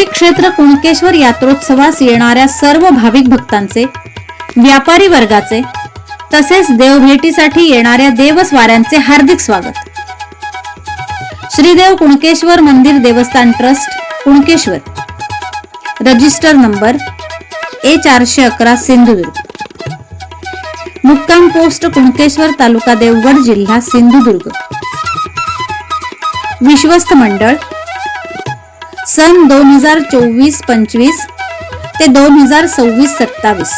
श्री क्षेत्र कुणकेश्वर यात्रोत्सवास येणाऱ्या सर्व भाविक भक्तांचे व्यापारी वर्गाचे तसेच देवभेटीसाठी येणाऱ्या देवस्वाऱ्यांचे हार्दिक स्वागत. श्रीदेव कुणकेश्वर मंदिर देवस्थान trust Kunkeshwar. Register number A चारशे अकरा सिंधुदुर्ग. मुक्काम पोस्ट कुणकेश्वर तालुका देवगड जिल्हा सिंधुदुर्ग. विश्वस्त मंडळ सन दोन हजार चोवीस पंचवीस ते दोन हजार सव्वीस सत्तावीस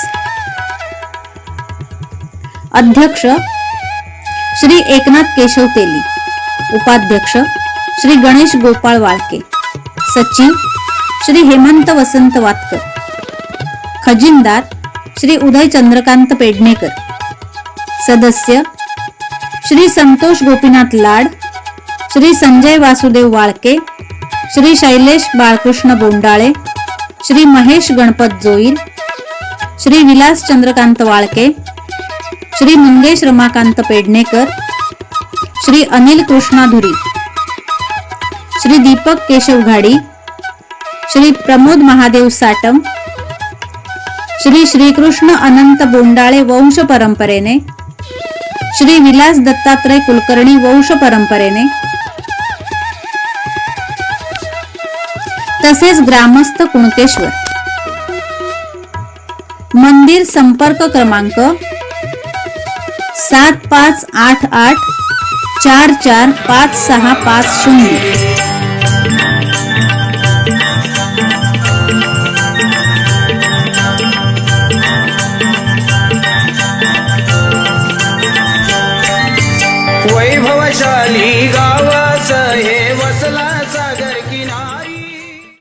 अध्यक्ष श्री एकनाथ केशव तेली उपाध्यक्ष श्री गणेश गोपाळ वाळके सचिव श्री हेमंत वसंत वातकर खजिनदार श्री उदय चंद्रकांत पेडणेकर सदस्य श्री संतोष गोपीनाथ लाड श्री संजय वासुदेव वाळके श्री शैलेश बाळकृष्ण बोंडाळे श्री महेश गणपत जोईल श्री विलास चंद्रकांत वाळके श्री मंगेश रमाकांत पेडणेकर श्री अनिल कृष्णा धुरी श्री दीपक केशव घाडी श्री प्रमोद महादेव साटम श्री श्रीकृष्ण अनंत बोंडाळे वंश परंपरेने श्री विलास दत्तात्रय कुलकर्णी वंश परंपरेने तसेच ग्रामस्थ कुणकेश्वर. मंदिर संपर्क क्रमांक सात पाच आठ आठ चार चार पाच सहा पाच शून्य. वैभवशाली गाव